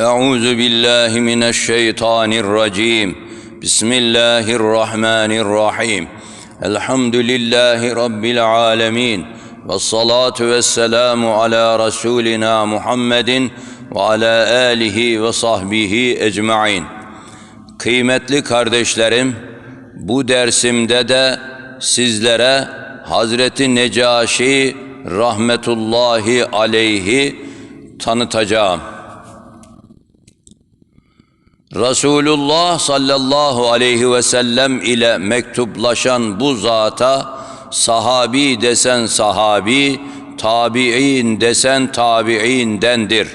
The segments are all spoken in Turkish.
أعوذ بالله من الشيطان الرجيم بسم الله الرحمن الرحيم الحمد لله رب العالمين والصلاة والسلام على رسولنا محمد وعلى آله وصحبه ecmaîn. Kıymetli kardeşlerim, bu dersimde de sizlere Hazreti Necaşi rahmetullahi aleyhi tanıtacağım. Resulullah sallallahu aleyhi ve sellem ile mektuplaşan bu zata sahabi desen sahabi, tabi'in desen tabi'indendir.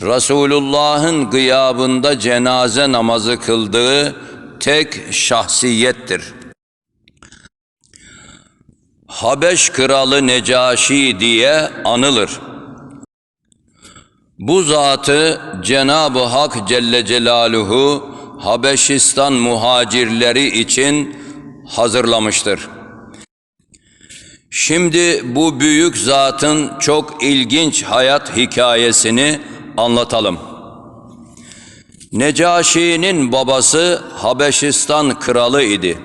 Resulullah'ın gıyabında cenaze namazı kıldığı tek şahsiyettir. Habeş kralı Necaşi diye anılır. Bu zatı Cenab-ı Hak Celle Celaluhu Habeşistan muhacirleri için hazırlamıştır. Şimdi bu büyük zatın çok ilginç hayat hikayesini anlatalım. Necaşi'nin babası Habeşistan kralı idi.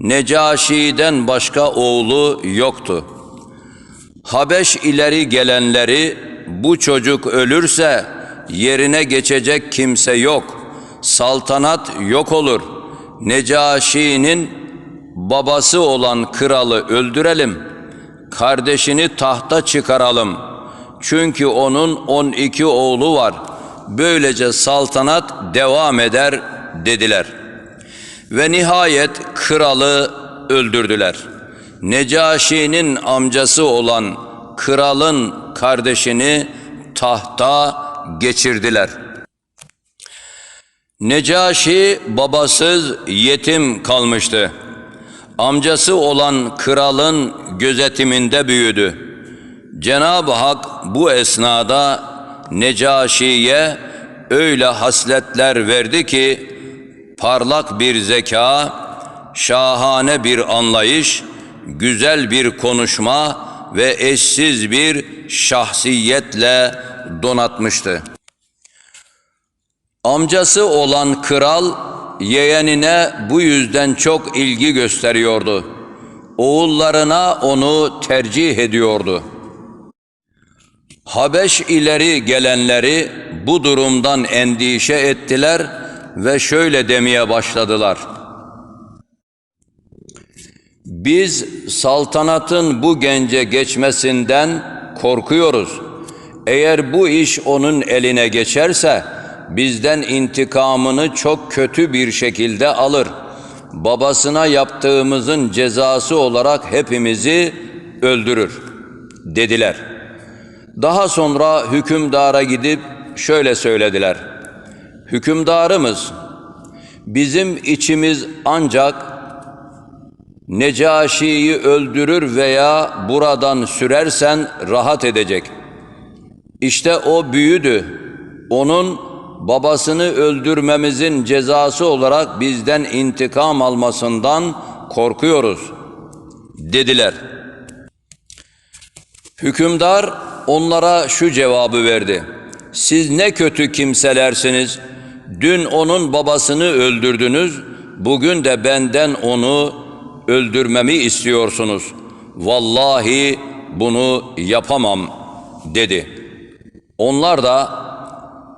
Necaşi'den başka oğlu yoktu. Habeş ileri gelenleri bu çocuk ölürse yerine geçecek kimse yok. Saltanat yok olur. Necaşi'nin babası olan kralı öldürelim. Kardeşini tahta çıkaralım. Çünkü onun 12 oğlu var. Böylece saltanat devam eder dediler. Ve nihayet kralı öldürdüler. Necaşi'nin amcası olan kralın kardeşini tahta geçirdiler. Necaşi babasız yetim kalmıştı. Amcası olan kralın gözetiminde büyüdü. Cenab-ı Hak bu esnada Necaşi'ye öyle hasletler verdi ki parlak bir zeka, şahane bir anlayış, güzel bir konuşma ve eşsiz bir şahsiyetle donatmıştı. Amcası olan kral yeğenine bu yüzden çok ilgi gösteriyordu. Oğullarına onu tercih ediyordu. Habeş ileri gelenleri bu durumdan endişe ettiler ve şöyle demeye başladılar. Biz saltanatın bu gence geçmesinden korkuyoruz. Eğer bu iş onun eline geçerse bizden intikamını çok kötü bir şekilde alır. Babasına yaptığımızın cezası olarak hepimizi öldürür dediler. Daha sonra hükümdara gidip şöyle söylediler. Hükümdarımız bizim içimiz ancak Necaşi'yi öldürür veya buradan sürersen rahat edecek. İşte o büyüdü. Onun babasını öldürmemizin cezası olarak bizden intikam almasından korkuyoruz dediler. Hükümdar onlara şu cevabı verdi. Siz ne kötü kimselersiniz. Dün onun babasını öldürdünüz. Bugün de benden onu öldürmemi istiyorsunuz. Vallahi bunu yapamam dedi. Onlar da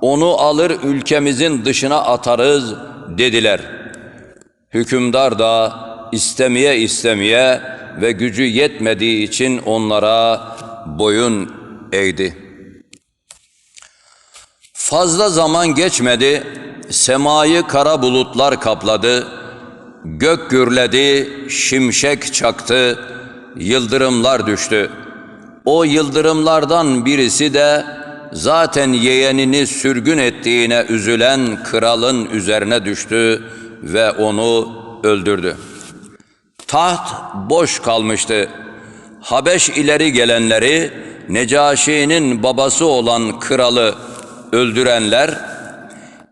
onu alır ülkemizin dışına atarız dediler. Hükümdar da istemeye istemeye ve gücü yetmediği için onlara boyun eğdi. Fazla zaman geçmedi, semayı kara bulutlar kapladı, Gök gürledi, şimşek çaktı, yıldırımlar düştü. O yıldırımlardan birisi de zaten yeğenini sürgün ettiğine üzülen kralın üzerine düştü ve onu öldürdü. Taht boş kalmıştı. Habeş ileri gelenleri Necaşi'nin babası olan kralı öldürenler,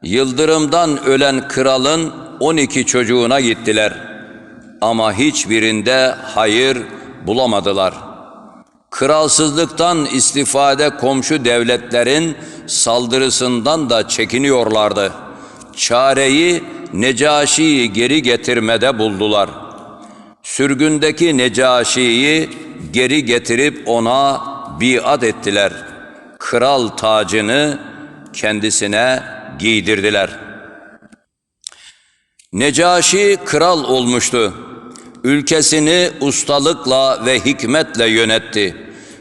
yıldırımdan ölen kralın 12 çocuğuna gittiler ama hiçbirinde hayır bulamadılar. Kralsızlıktan istifade komşu devletlerin saldırısından da çekiniyorlardı. Çareyi Necaşi'yi geri getirmede buldular. Sürgündeki Necaşi'yi geri getirip ona biat ettiler. Kral tacını kendisine giydirdiler. Necaşi kral olmuştu. Ülkesini ustalıkla ve hikmetle yönetti.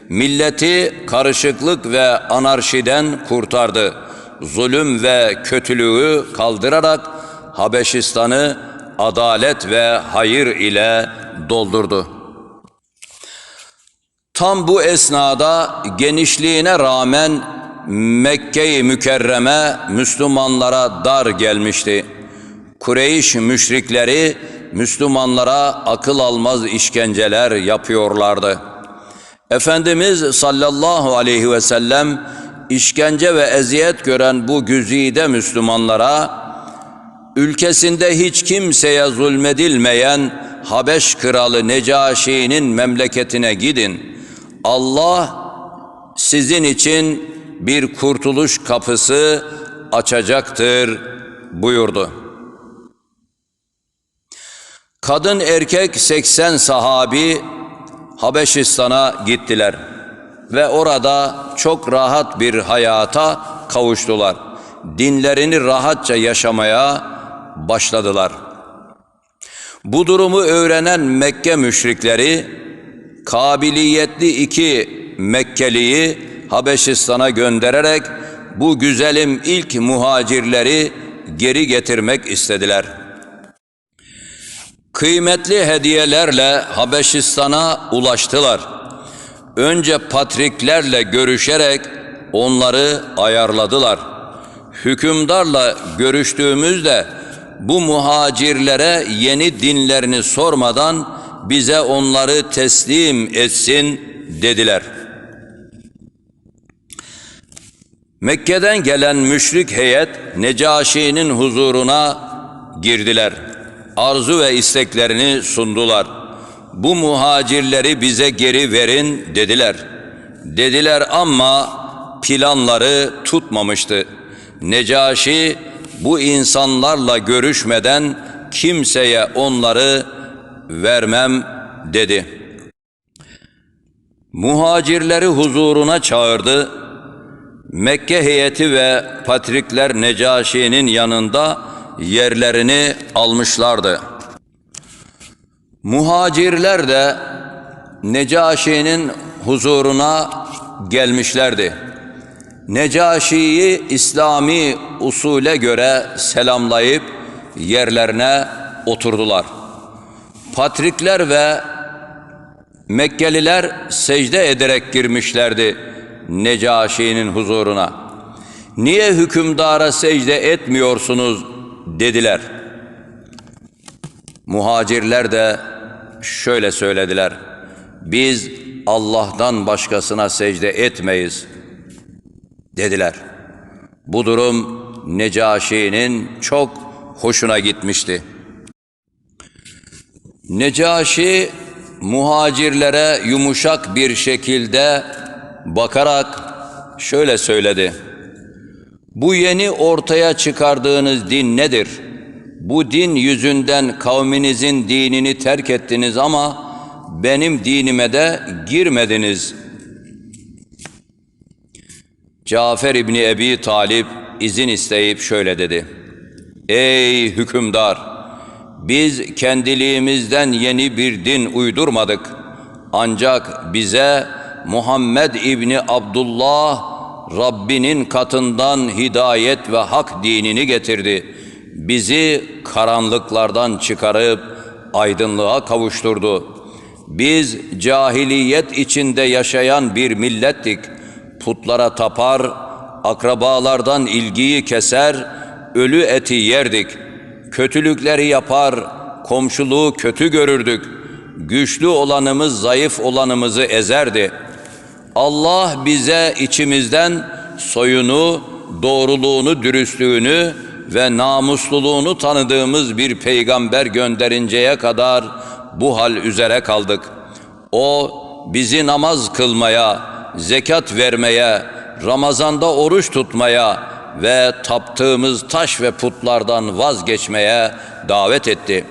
Milleti karışıklık ve anarşiden kurtardı. Zulüm ve kötülüğü kaldırarak Habeşistan'ı adalet ve hayır ile doldurdu. Tam bu esnada genişliğine rağmen Mekke-i Mükerreme Müslümanlara dar gelmişti. Kureyş müşrikleri Müslümanlara akıl almaz işkenceler yapıyorlardı. Efendimiz sallallahu aleyhi ve sellem işkence ve eziyet gören bu güzide Müslümanlara ülkesinde hiç kimseye zulmedilmeyen Habeş kralı Necaşi'nin memleketine gidin. Allah sizin için bir kurtuluş kapısı açacaktır buyurdu. Kadın erkek 80 sahabi Habeşistan'a gittiler ve orada çok rahat bir hayata kavuştular. Dinlerini rahatça yaşamaya başladılar. Bu durumu öğrenen Mekke müşrikleri kabiliyetli iki Mekkeliyi Habeşistan'a göndererek bu güzelim ilk muhacirleri geri getirmek istediler. Kıymetli hediyelerle Habeşistan'a ulaştılar. Önce patriklerle görüşerek onları ayarladılar. Hükümdarla görüştüğümüzde bu muhacirlere yeni dinlerini sormadan bize onları teslim etsin dediler. Mekke'den gelen müşrik heyet Necaşi'nin huzuruna girdiler. Arzu ve isteklerini sundular. Bu muhacirleri bize geri verin dediler. Dediler ama planları tutmamıştı. Necaşi bu insanlarla görüşmeden kimseye onları vermem dedi. Muhacirleri huzuruna çağırdı. Mekke heyeti ve patrikler Necaşi'nin yanında yerlerini almışlardı. Muhacirler de Necaşi'nin huzuruna gelmişlerdi. Necaşi'yi İslami usule göre selamlayıp yerlerine oturdular. Patrikler ve Mekkeliler secde ederek girmişlerdi Necaşi'nin huzuruna. Niye hükümdara secde etmiyorsunuz dediler. Muhacirler de şöyle söylediler. Biz Allah'tan başkasına secde etmeyiz dediler. Bu durum Necaşi'nin çok hoşuna gitmişti. Necaşi muhacirlere yumuşak bir şekilde bakarak şöyle söyledi. Bu yeni ortaya çıkardığınız din nedir? Bu din yüzünden kavminizin dinini terk ettiniz ama benim dinime de girmediniz. Cafer İbni Ebi Talip izin isteyip şöyle dedi. Ey hükümdar! Biz kendiliğimizden yeni bir din uydurmadık. Ancak bize Muhammed İbni Abdullah Rabbinin katından hidayet ve hak dinini getirdi. Bizi karanlıklardan çıkarıp aydınlığa kavuşturdu. Biz cahiliyet içinde yaşayan bir millettik. Putlara tapar, akrabalardan ilgiyi keser, ölü eti yerdik. Kötülükleri yapar, komşuluğu kötü görürdük. Güçlü olanımız zayıf olanımızı ezerdi.'' Allah bize içimizden soyunu, doğruluğunu, dürüstlüğünü ve namusluluğunu tanıdığımız bir peygamber gönderinceye kadar bu hal üzere kaldık. O bizi namaz kılmaya, zekat vermeye, Ramazanda oruç tutmaya ve taptığımız taş ve putlardan vazgeçmeye davet etti.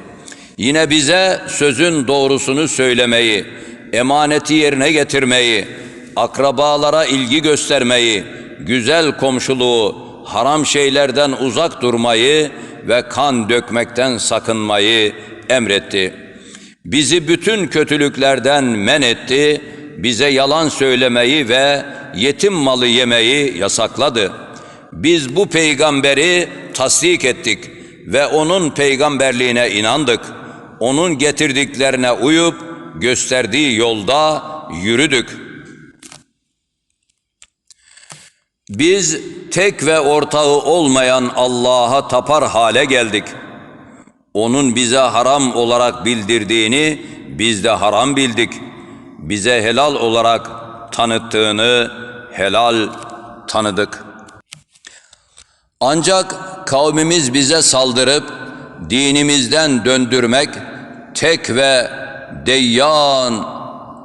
Yine bize sözün doğrusunu söylemeyi, emaneti yerine getirmeyi, akrabalara ilgi göstermeyi, güzel komşuluğu, haram şeylerden uzak durmayı ve kan dökmekten sakınmayı emretti. Bizi bütün kötülüklerden men etti, bize yalan söylemeyi ve yetim malı yemeyi yasakladı. Biz bu peygamberi tasdik ettik ve onun peygamberliğine inandık. Onun getirdiklerine uyup gösterdiği yolda yürüdük. Biz tek ve ortağı olmayan Allah'a tapar hale geldik. Onun bize haram olarak bildirdiğini biz de haram bildik. Bize helal olarak tanıttığını helal tanıdık. Ancak kavmimiz bize saldırıp dinimizden döndürmek, tek ve deyyan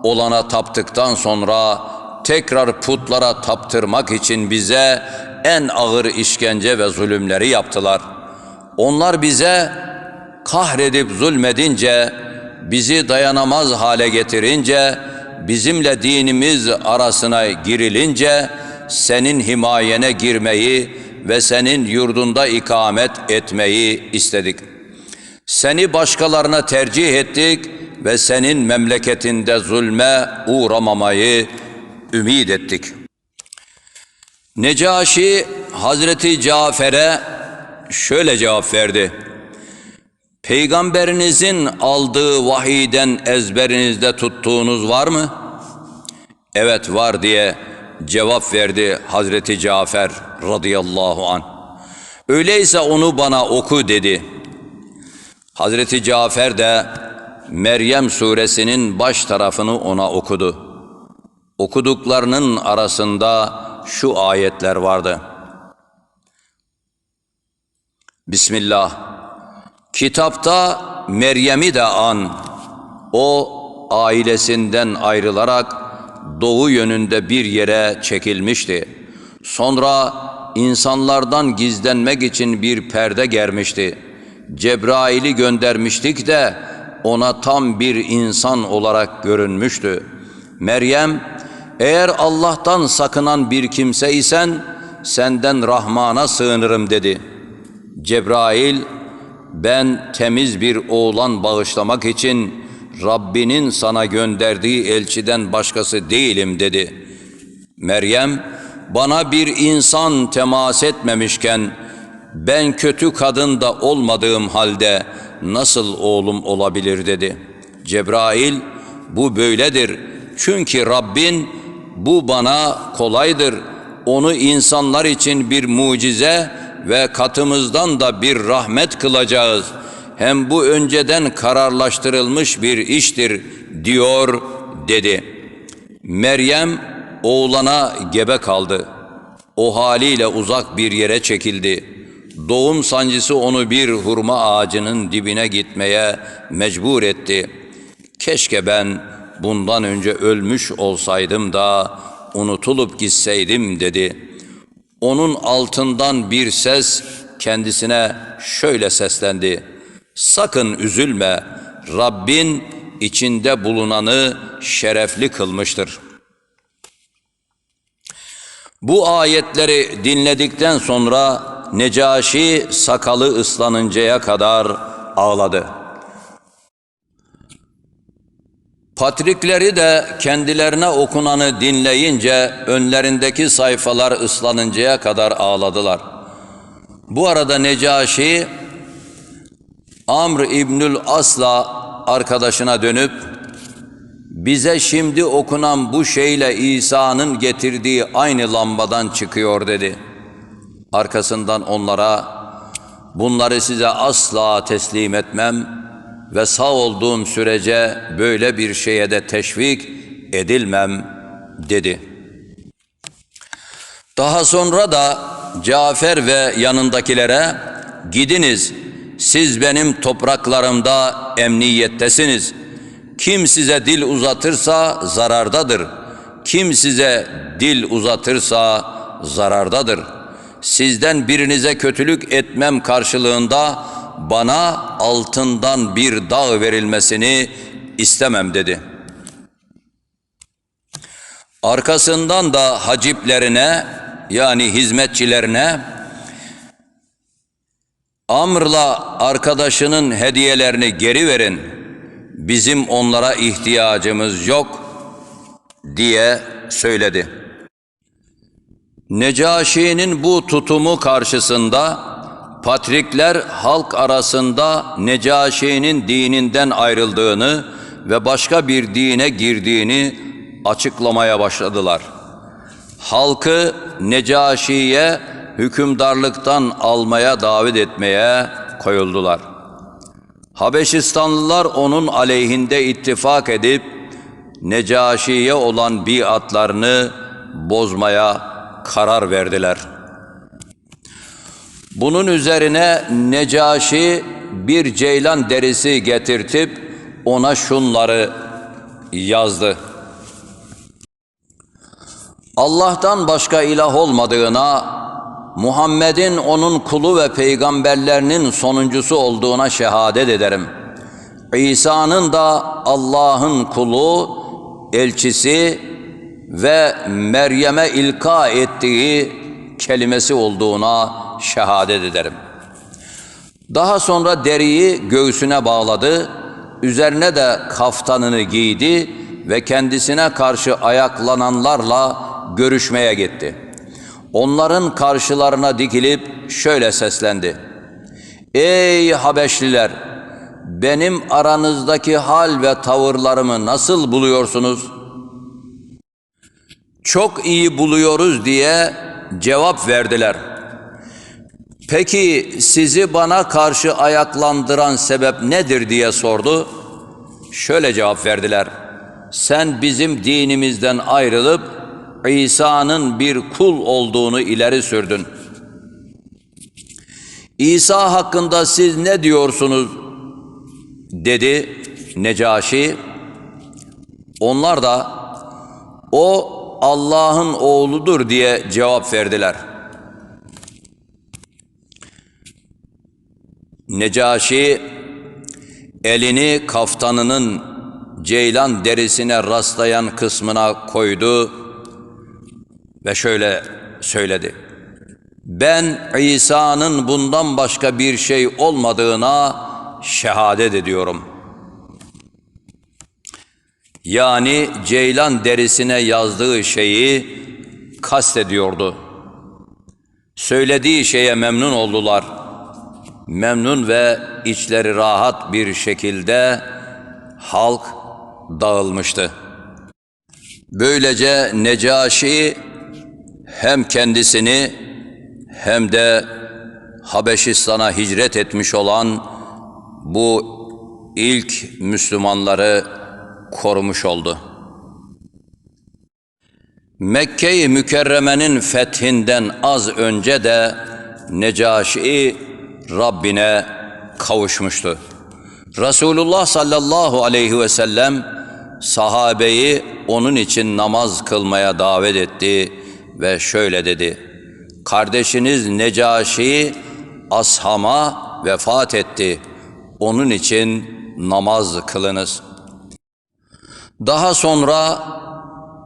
olana taptıktan sonra tekrar putlara taptırmak için bize en ağır işkence ve zulümleri yaptılar. Onlar bize kahredip zulmedince, bizi dayanamaz hale getirince, bizimle dinimiz arasına girilince, senin himayene girmeyi ve senin yurdunda ikamet etmeyi istedik. Seni başkalarına tercih ettik ve senin memleketinde zulme uğramamayı ümit ettik. Necaşi Hazreti Cafer'e şöyle cevap verdi. Peygamberinizin aldığı vahiyden ezberinizde tuttuğunuz var mı? Evet var diye cevap verdi Hazreti Cafer radıyallahu an. Öyleyse onu bana oku dedi. Hazreti Cafer de Meryem suresinin baş tarafını ona okudu. Okuduklarının arasında şu ayetler vardı. Bismillah. Kitapta Meryem'i de an. O ailesinden ayrılarak doğu yönünde bir yere çekilmişti. Sonra insanlardan gizlenmek için bir perde germişti. Cebrail'i göndermiştik de ona tam bir insan olarak görünmüştü. Meryem, eğer Allah'tan sakınan bir kimse isen senden Rahman'a sığınırım dedi. Cebrail, ben temiz bir oğlan bağışlamak için Rabbinin sana gönderdiği elçiden başkası değilim dedi. Meryem, bana bir insan temas etmemişken ben kötü kadın da olmadığım halde nasıl oğlum olabilir dedi. Cebrail, bu böyledir. Çünkü Rabbin bu bana kolaydır. Onu insanlar için bir mucize ve katımızdan da bir rahmet kılacağız. Hem bu önceden kararlaştırılmış bir iştir diyor dedi. Meryem oğlana gebe kaldı. O haliyle uzak bir yere çekildi. Doğum sancısı onu bir hurma ağacının dibine gitmeye mecbur etti. Keşke ben bundan önce ölmüş olsaydım da unutulup gitseydim dedi. Onun altından bir ses kendisine şöyle seslendi. Sakın üzülme, Rabbin içinde bulunanı şerefli kılmıştır. Bu ayetleri dinledikten sonra Necaşi sakalı ıslanıncaya kadar ağladı. Patrikleri de kendilerine okunanı dinleyince önlerindeki sayfalar ıslanıncaya kadar ağladılar. Bu arada Necaşi Amr İbnül Asla arkadaşına dönüp bize şimdi okunan bu şeyle İsa'nın getirdiği aynı lambadan çıkıyor dedi. Arkasından onlara bunları size asla teslim etmem ve sağ olduğum sürece böyle bir şeye de teşvik edilmem dedi. Daha sonra da Cafer ve yanındakilere gidiniz siz benim topraklarımda emniyettesiniz. Kim size dil uzatırsa zarardadır. Kim size dil uzatırsa zarardadır. Sizden birinize kötülük etmem karşılığında bana altından bir dağ verilmesini istemem dedi. Arkasından da haciplerine yani hizmetçilerine Amr'la arkadaşının hediyelerini geri verin. Bizim onlara ihtiyacımız yok diye söyledi. Necaşi'nin bu tutumu karşısında patrikler halk arasında Necaşi'nin dininden ayrıldığını ve başka bir dine girdiğini açıklamaya başladılar. Halkı Necaşi'ye hükümdarlıktan almaya davet etmeye koyuldular. Habeşistanlılar onun aleyhinde ittifak edip Necaşi'ye olan biatlarını bozmaya karar verdiler. Bunun üzerine Necaşi bir ceylan derisi getirtip ona şunları yazdı. Allah'tan başka ilah olmadığına, Muhammed'in onun kulu ve peygamberlerinin sonuncusu olduğuna şehadet ederim. İsa'nın da Allah'ın kulu, elçisi ve Meryem'e ilka ettiği kelimesi olduğuna şehadet ederim. Daha sonra deriyi göğsüne bağladı, üzerine de kaftanını giydi ve kendisine karşı ayaklananlarla görüşmeye gitti. Onların karşılarına dikilip şöyle seslendi. Ey Habeşliler! Benim aranızdaki hal ve tavırlarımı nasıl buluyorsunuz? Çok iyi buluyoruz diye cevap verdiler. Peki sizi bana karşı ayaklandıran sebep nedir diye sordu. Şöyle cevap verdiler. Sen bizim dinimizden ayrılıp İsa'nın bir kul olduğunu ileri sürdün. İsa hakkında siz ne diyorsunuz? dedi Necaşi. Onlar da o Allah'ın oğludur diye cevap verdiler. Necaşi elini kaftanının ceylan derisine rastlayan kısmına koydu ve şöyle söyledi. Ben İsa'nın bundan başka bir şey olmadığına şehadet ediyorum. Yani ceylan derisine yazdığı şeyi kastediyordu. Söylediği şeye memnun oldular. Memnun ve içleri rahat bir şekilde halk dağılmıştı. Böylece Necaşi hem kendisini hem de Habeşistan'a hicret etmiş olan bu ilk Müslümanları korumuş oldu. Mekke-i Mükerreme'nin fethinden az önce de Necaşi Rabbine kavuşmuştu. Resulullah sallallahu aleyhi ve sellem sahabeyi onun için namaz kılmaya davet etti ve şöyle dedi. Kardeşiniz Necaşi ashama vefat etti. Onun için namaz kılınız. Daha sonra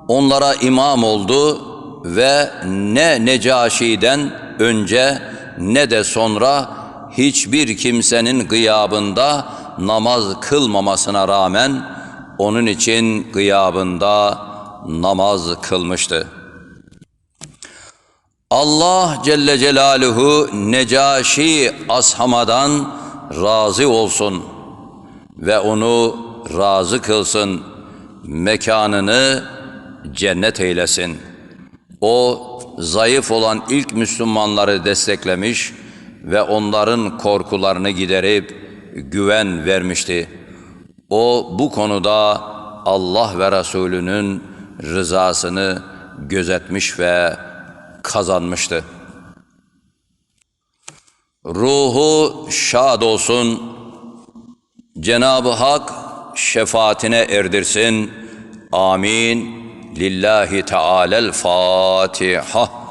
onlara imam oldu ve ne Necaşi'den önce ne de sonra hiçbir kimsenin gıyabında namaz kılmamasına rağmen onun için gıyabında namaz kılmıştı. Allah Celle Celaluhu Necaşi ashamadan razı olsun ve onu razı kılsın, mekanını cennet eylesin. O zayıf olan ilk Müslümanları desteklemiş ve onların korkularını giderip güven vermişti. O bu konuda Allah ve Resulünün rızasını gözetmiş ve kazanmıştı. Ruhu şad olsun. Cenab-ı Hak şefaatine erdirsin. Amin. Lillahi Teala'l Fatiha.